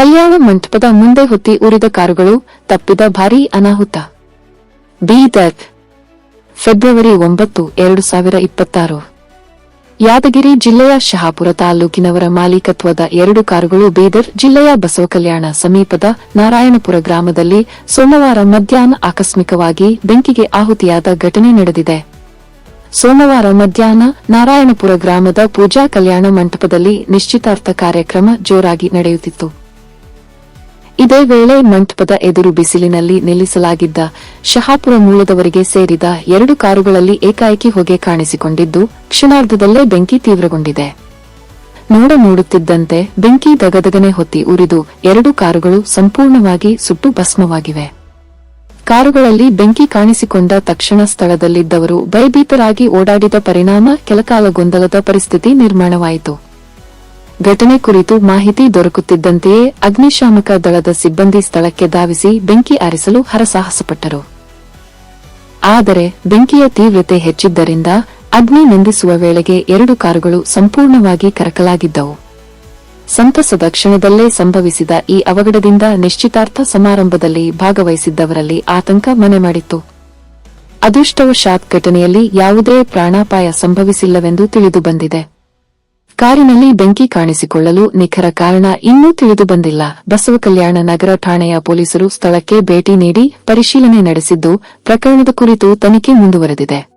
ಕಲ್ಯಾಣ ಮಂಟಪದ ಮುಂದೆ ಹೊತ್ತಿ ಉರಿದ ಕಾರುಗಳು ತಪ್ಪಿದ ಭಾರೀ ಅನಾಹುತ. ಬೀದರ್ ಫೆಬ್ರವರಿ ಒಂಬತ್ತು, ಎರಡು ಸಾವಿರ ಇಪ್ಪತ್ತಾರು. ಯಾದಗಿರಿ ಜಿಲ್ಲೆಯ ಶಹಾಪುರ ತಾಲೂಕಿನವರ ಮಾಲೀಕತ್ವದ ಎರಡು ಕಾರುಗಳು ಬೀದರ್ ಜಿಲ್ಲೆಯ ಬಸವಕಲ್ಯಾಣ ಸಮೀಪದ ನಾರಾಯಣಪುರ ಗ್ರಾಮದಲ್ಲಿ ಸೋಮವಾರ ಮಧ್ಯಾಹ್ನ ಆಕಸ್ಮಿಕವಾಗಿ ಬೆಂಕಿಗೆ ಆಹುತಿಯಾದ ಘಟನೆ ನಡೆದಿದೆ. ಸೋಮವಾರ ಮಧ್ಯಾಹ್ನ ನಾರಾಯಣಪುರ ಗ್ರಾಮದ ಪೂಜಾ ಕಲ್ಯಾಣ ಮಂಟಪದಲ್ಲಿ ನಿಶ್ಚಿತಾರ್ಥ ಕಾರ್ಯಕ್ರಮ ಜೋರಾಗಿ ನಡೆಯುತ್ತಿತ್ತು. ಇದೇ ವೇಳೆ ಮಂಟಪದ ಎದುರು ಬಿಸಿಲಿನಲ್ಲಿ ನಿಲ್ಲಿಸಲಾಗಿದ್ದ ಶಹಾಪುರ ಮೂಲದವರಿಗೆ ಸೇರಿದ ಎರಡು ಕಾರುಗಳಲ್ಲಿ ಏಕಾಏಕಿ ಹೊಗೆ ಕಾಣಿಸಿಕೊಂಡಿದ್ದು, ಕ್ಷಣಾರ್ಧದಲ್ಲೇ ಬೆಂಕಿ ತೀವ್ರಗೊಂಡಿದೆ. ನೋಡ ನೋಡುತ್ತಿದ್ದಂತೆ ಬೆಂಕಿ ದಗದಗನೆ ಹೊತ್ತಿ ಉರಿದು ಎರಡು ಕಾರುಗಳು ಸಂಪೂರ್ಣವಾಗಿ ಸುಟ್ಟು ಭಸ್ಮವಾಗಿವೆ. ಕಾರುಗಳಲ್ಲಿ ಬೆಂಕಿ ಕಾಣಿಸಿಕೊಂಡ ತಕ್ಷಣ ಸ್ಥಳದಲ್ಲಿದ್ದವರು ಭಯಭೀತರಾಗಿ ಓಡಾಡಿದ ಪರಿಣಾಮ, ಕೆಲಕಾಲ ಗೊಂದಲದ ಪರಿಸ್ಥಿತಿ ನಿರ್ಮಾಣವಾಯಿತು. ಘಟನೆ ಕುರಿತು ಮಾಹಿತಿ ದೊರಕುತ್ತಿದ್ದಂತೆಯೇ ಅಗ್ನಿಶಾಮಕ ದಳದ ಸಿಬ್ಬಂದಿ ಸ್ಥಳಕ್ಕೆ ಧಾವಿಸಿ ಬೆಂಕಿ ಆರಿಸಲು ಹರಸಾಹಸಪಟ್ಟರು. ಆದರೆ ಬೆಂಕಿಯ ತೀವ್ರತೆ ಹೆಚ್ಚಿದ್ದರಿಂದ ಅಗ್ನಿ ನಂದಿಸುವ ವೇಳೆಗೆ ಎರಡು ಕಾರುಗಳು ಸಂಪೂರ್ಣವಾಗಿ ಕರಕಲಾಗಿದ್ದವು. ಸಂತಸದ ಕ್ಷಣದಲ್ಲೇ ಸಂಭವಿಸಿದ ಈ ಅವಘಡದಿಂದ ನಿಶ್ಚಿತಾರ್ಥ ಸಮಾರಂಭದಲ್ಲಿ ಭಾಗವಹಿಸಿದ್ದವರಲ್ಲಿ ಆತಂಕ ಮನೆ ಮಾಡಿತ್ತು. ಅದೃಷ್ಟವಶಾತ್ ಘಟನೆಯಲ್ಲಿ ಯಾವುದೇ ಪ್ರಾಣಾಪಾಯ ಸಂಭವಿಸಿಲ್ಲವೆಂದು ತಿಳಿದು ಬಂದಿದೆ ಕಾರಿನಲ್ಲಿ ಬೆಂಕಿ ಕಾಣಿಸಿಕೊಳ್ಳಲು ನಿಖರ ಕಾರಣ ಇನ್ನೂ ತಿಳಿದು ಬಂದಿಲ್ಲ. ಬಸವಕಲ್ಯಾಣ ನಗರ ಠಾಣೆಯ ಪೊಲೀಸರು ಸ್ಥಳಕ್ಕೆ ಭೇಟಿ ನೀಡಿ ಪರಿಶೀಲನೆ ನಡೆಸಿದ್ದು, ಪ್ರಕರಣದ ಕುರಿತು ತನಿಖೆ ಮುಂದುವರೆದಿದೆ.